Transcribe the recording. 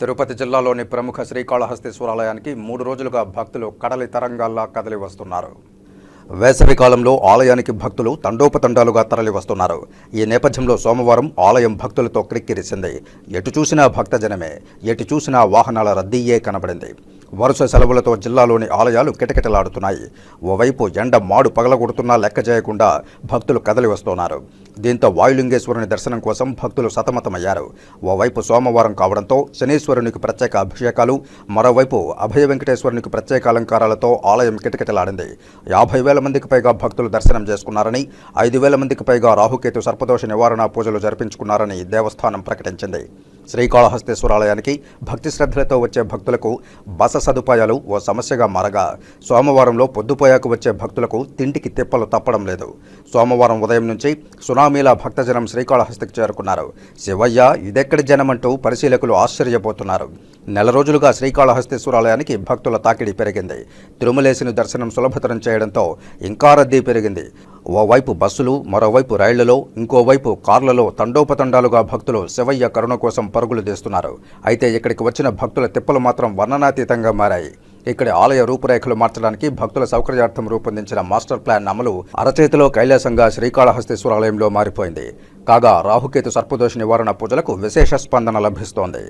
తిరుపతి జిల్లాలోని ప్రముఖ శ్రీకాళహస్తీశ్వరాలయానికి మూడు రోజులుగా భక్తులు కడలి తరంగాల్లా కదలి వస్తున్నారు. వేసవి కాలంలో ఆలయానికి భక్తులు తండోపతండాలుగా తరలి వస్తున్నారు ఈ నేపథ్యంలో సోమవారం ఆలయం భక్తులతో క్రిక్కిరిసింది. ఎటు చూసినా భక్తజనమే ఎటు చూసినా వాహనాల రద్దీయే కనబడింది. వరుస సెలవులతో జిల్లాలోని ఆలయాలు కిటకిటలాడుతున్నాయి. ఓవైపు ఎండ మాడు పగలగొడుతున్నా లెక్క చేయకుండా భక్తులు కదలి వస్తున్నారు దీంతో వాయులింగేశ్వరుని దర్శనం కోసం భక్తులు సతమతమయ్యారు. ఓవైపు సోమవారం కావడంతో శనీశ్వరునికి ప్రత్యేక అభిషేకాలు మరోవైపు అభయ వెంకటేశ్వరునికి ప్రత్యేక అలంకారాలతో ఆలయం కిటకిటలాడింది. యాభై వేల వేల మందికి పైగా భక్తులు దర్శనం చేసుకున్నారని ఐదు వేల మందికి పైగా రాహుకేతు సర్పదోష నివారణ పూజలు జరిపించుకున్నారని దేవస్థానం ప్రకటించింది. శ్రీకాళహస్తేశ్వరాలయానికి భక్తి శ్రద్ధలతో వచ్చే భక్తులకు బస సదుపాయాలు ఓ సమస్యగా మారగా సోమవారంలో పొద్దుపోయాకు వచ్చే భక్తులకు తిండికి తిప్పలు తప్పడం లేదు. సోమవారం ఉదయం నుంచి సునామీలా భక్తజనం శ్రీకాళహస్తికి చేరుకున్నారు. శివయ్య ఇదెక్కడి జనమంటూ పరిశీలకులు ఆశ్చర్యపోతున్నారు. నెల రోజులుగా శ్రీకాళహస్తేశ్వరాలయానికి భక్తుల తాకిడి పెరిగింది. తిరుమలేసిని దర్శనం సులభతరం చేయడంతో ఇంకా రద్దీ పెరిగింది. ఓవైపు బస్సులు మరోవైపు రైళ్ళలో ఇంకోవైపు కార్లలో తండోపతండాలుగా భక్తులు శివయ్య కరుణ కోసం పరుగులు తీస్తున్నారు. అయితే ఇక్కడికి వచ్చిన భక్తుల తిప్పలు మాత్రం వర్ణనాతీతంగా మారాయి. ఇక్కడ ఆలయ రూపురేఖలు మార్చడానికి భక్తుల సౌకర్యార్థం రూపొందించిన మాస్టర్ ప్లాన్ అమలు అరచేతిలో కైలాసంగా శ్రీకాళహస్తేశ్వరాలయంలో మారిపోయింది. కాగా రాహుకేతు సర్పదోష నివారణ పూజలకు విశేష స్పందన లభిస్తోంది.